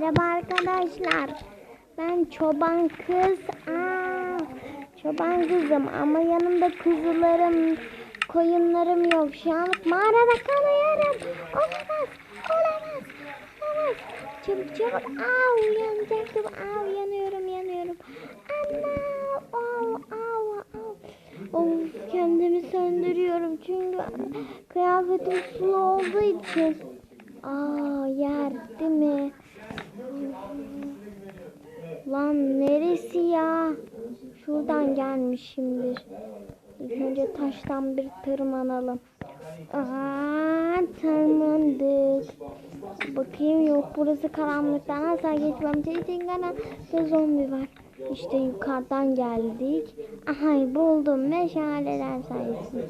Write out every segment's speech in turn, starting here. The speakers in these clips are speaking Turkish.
Merhaba arkadaşlar. Ben çoban kız. Aa, çoban kızım ama yanımda kuzularım, koyunlarım yok. Şu an mağarada kalıyorum. Olamaz, olamaz, olamaz. Çabuk çabuk. Aa, uyanacaktım. Aa, uyanıyorum, yanıyorum. Anne, au, au, au. Of, kendimi söndürüyorum çünkü kıyafetim sulu olduğu için. Aa, yer değil mi? Lan neresi ya? Şuradan gelmişimdir. İlk önce taştan bir tırmanalım. Aa, tırmandık. Bakayım yok burası karanlıktan asla geçmem. Çeçingana ve zombi var. İşte yukarıdan geldik. Aha buldum meşaleler sayesinde.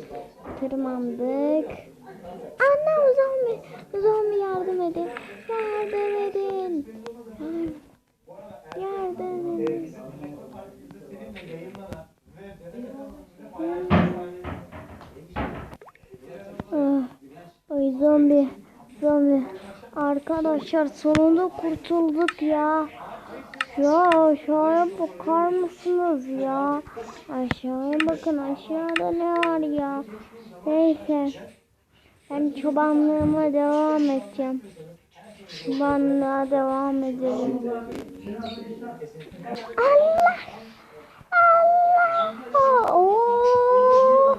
Tırmandık. Annem zombi. Zombi yardım edin. Yardım edin. Yardım edin. Ah, Ay zombi. Zombi. Arkadaşlar sonunda kurtulduk ya. Ya aşağıya bakar mısınız ya? Aşağıya bakın aşağıda ne var ya? Neyse. Ben çobanlığıma devam edeceğim. Çobanlığa devam edelim. Allah! Allah! Oo!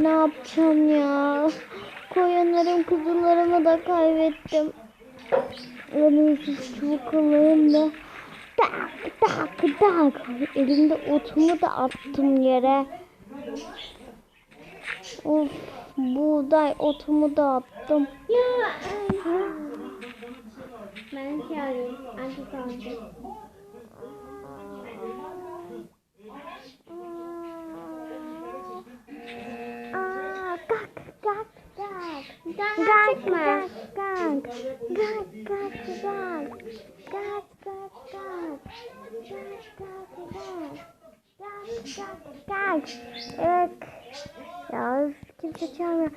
Ne yapacağım ya? Koyunlarım kuzularımı da kaybettim. En iyisi çubuk alayım da. Tak tak tak. Elimde otumu da attım yere. Of buğday otumu da attım. Ben çağırayım. Anti kaldı. Çıkma. gak gak. Gak gak gak. Gak gak gak. Gak gak gak. Gak gak gak. Evet. Ya kimse çalmıyor.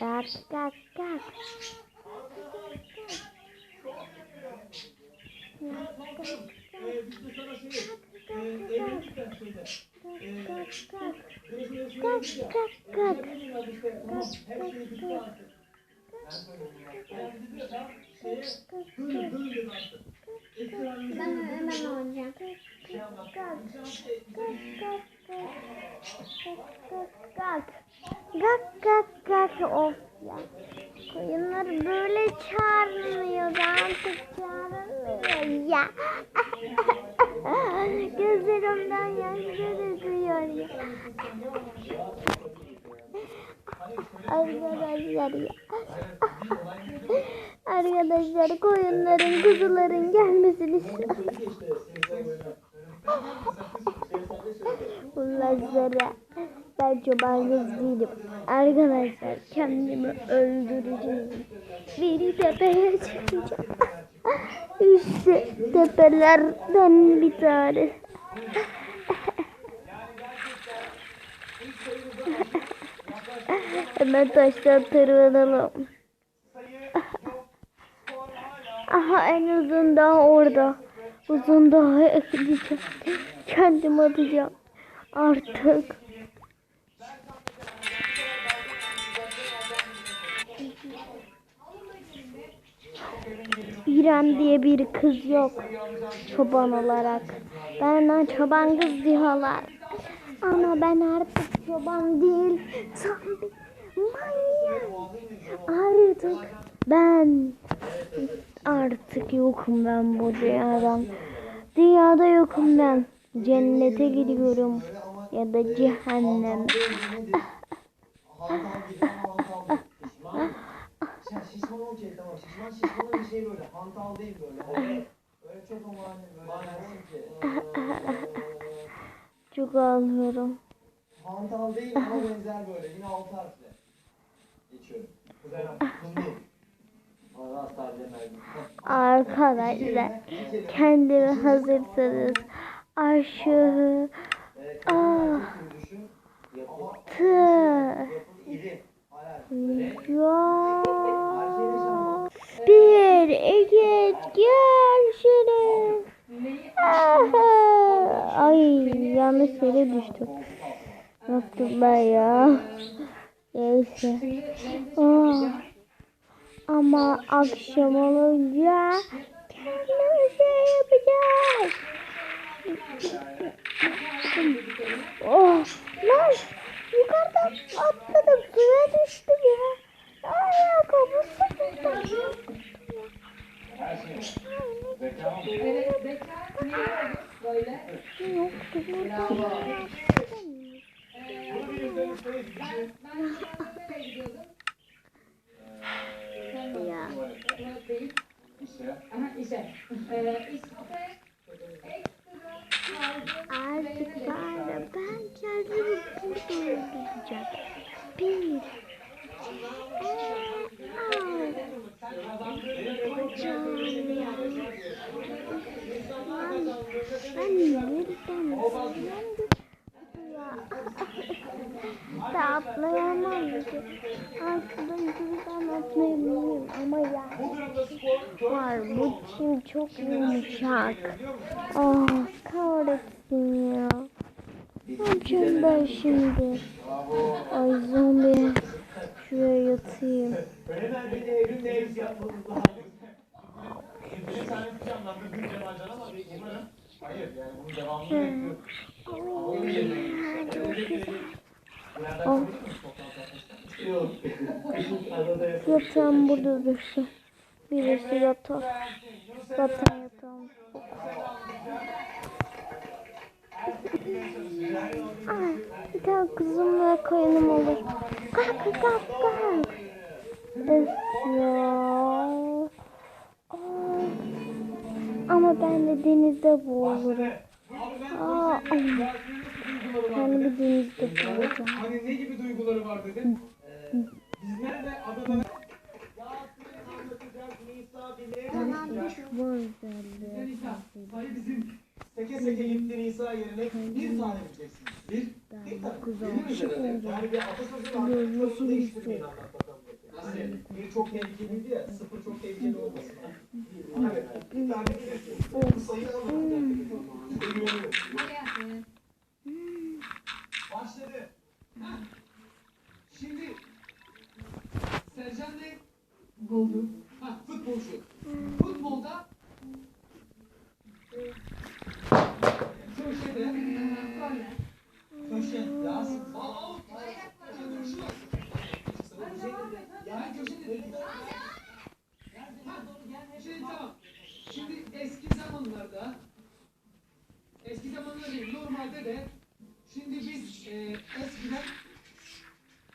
Gak gak gak gak. Gak gak gak. Gak gak gak. Ben hemen oynayacağım. Gak gak gak gak of ya. Koyunlar böyle çağırmıyor artık çağırmıyor ya. Gözlerimden yaşlar döküyor ya. Arkadaşlar ya. Arkadaşlar koyunların kuzuların gelmesini istiyorum. Bunlara ben çoban kız değilim. Arkadaşlar kendimi öldüreceğim. Biri tepeye çıkacağım. İşte tepelerden bir tane. Hemen taştan tırmanalım. Aha en uzun daha orada. Uzun daha ekleyeceğim. Kendim atacağım. Artık. İrem diye bir kız yok. Çoban olarak. Benden çoban kız diyorlar. Ama ben artık çoban değil. Zombi. Manyak. Artık ben artık yokum ben bu dünyadan. Dünyada yokum ben. Cennete gidiyorum. Ya da cehennem. Şişman olacak tamam. Şişman şişman bir şey böyle. Hantal değil böyle. Öyle, öyle çok ama hani böyle dersin ki. Çok ağlıyorum. Hantal değil ama benzer böyle. Yine altı harfli. Geçiyorum. Kuzen Kundi. Allah hasta demedim. Arkadaşlar kendimi hazırsanız aşağı ah Ay yanlış yere düştüm. Nasıl ben ya? Neyse. Oh. Ama akşam olunca kendime şey yapacağız. Oh, lan yukarıdan atladım suya düştüm ya. Artık de ben kendimi burada öldüreceğim. Bir. Ben nereden da atlayamam. Aslında yukarıdan atlayabilirim ama ya var bu çim çok yumuşak. Ah kahretsin ya. Ne yapacağım ben şimdi? Ay zombi. Şuraya yatayım. Oh. Yatağım burada dursun. Birisi yatar. Zaten yatağım. Ay, bir ve kayınım olur. Kalk kalk kalk. Öf ya. Ama ben de denizde boğulurum. Aa, ay. Kendimi denizde boğulacağım. Hani ne gibi duyguları var dedim. Ee, bizler de adada Bu özelliği. Hani bizim seke seke gitti Nisa yerine bir tane bileceksin. Bir, bir tane. Benim üzerinde. Yani bir atasözü var. Atasözü değiştirmeyin anlat bakalım. Hani bir çok tehlikeliydi ya, sıfır çok tehlikeli olmasın. Evet, bir tane bilirsin. Bu sayı alın. Güveniyorum. Başladı. Şimdi Sercan ne? Goldu. Ha, futbolcu. Futbolda köşede köşe ya aa, köşe var. Ya köşe dedim. Ha, Şimdi tamam. Şimdi eski zamanlarda eski zamanlarda değil, normalde de şimdi biz e, eskiden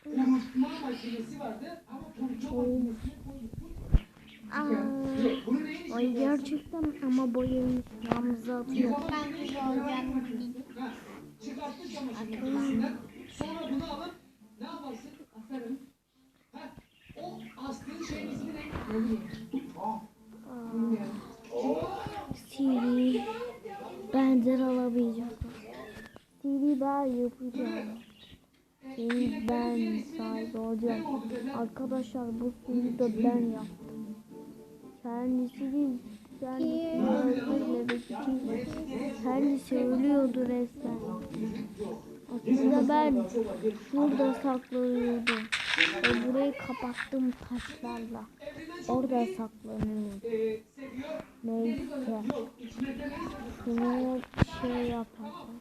kurutma makinesi vardı ama kurutma makinesine koyduk. Aa, ay gerçekten ama boyayı yalnızı atıyor. Çıkarttı çamaşır makinesinden. Sonra bunu alıp ne yaparsın? Aferin. Ha, o astığın şeyin ismi ne? Siri benden alamayacak. Siri ben yapacağım. Siri ben sahibi olacağım. Arkadaşlar bu suyu da ben yaptım. Kendisini kendisi öldürmemek için kendisi ölüyordu resmen. Aslında ben şurada saklanıyordum. Ve burayı kapattım taşlarla. Orada saklanıyordum. Neyse. Şunu şey yapalım.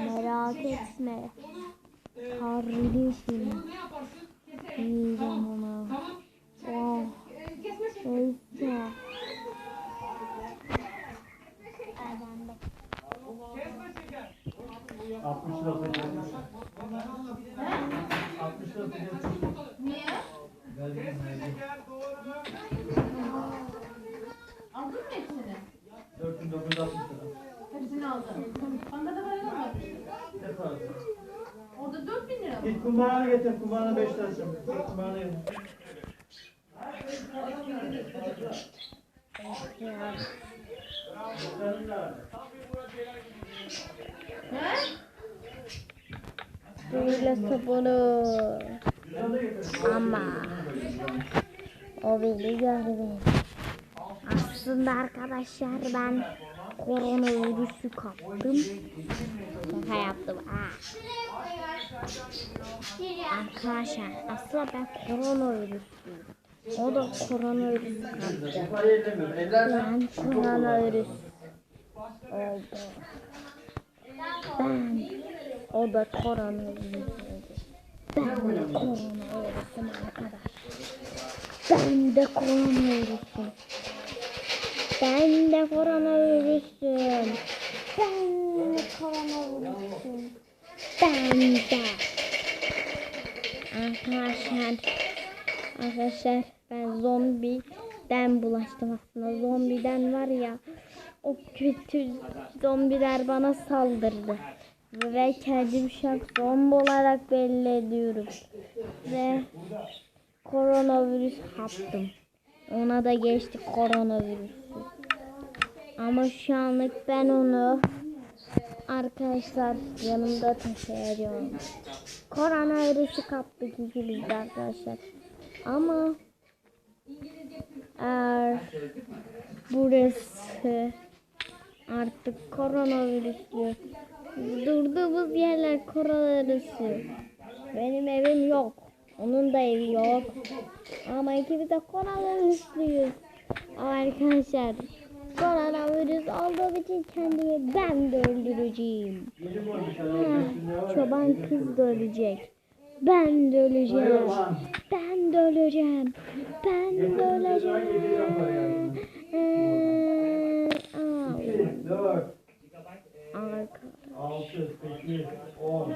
Merak etme. Kardeşim. Yiyeceğim onu. Oh. Neyse. Git kumbağanı getir. Kumbağana 5 lira için. Git kumbağanı getir. Sabunu. Ama o beni görmedi. Aslında arkadaşlar ben koronavirüsü kaptım. Şaka yaptım. Aa. Arkadaşlar aslında ben koronavirüsüyüm. O da koronavirüsü kaptı. Ben koronavirüs oldu. Ben o da koronavirüs oldu. Ben de koronavirüsüm arkadaş. Ben de koronavirüsüm. Ben de koronavirüsüm. Ben de koronavirüsüm. Ben de. Arkadaşlar. Arkadaşlar ben zombiden bulaştım aslında. Zombiden var ya o kötü zombiler bana saldırdı. Ve kendimi şu an zombi olarak belli ediyorum. Ve koronavirüs kaptım. Ona da geçti koronavirüsü. Ama şu anlık ben onu arkadaşlar yanımda taşıyorum. Koronavirüsü kaptık ikimiz de arkadaşlar. Ama eğer burası artık koronavirüslü durduğumuz yerler koronavirüslü benim evim yok onun da evi yok ama ikimiz de koronavirüslüyüz ama arkadaşlar koronavirüs olduğum için kendimi ben de öldüreceğim Ha, adam. çoban kız da ölecek ben de öleceğim ben de öleceğim. Ben de öleceğim. Ee, au. 2, 4, Arka. 6, 8, 10.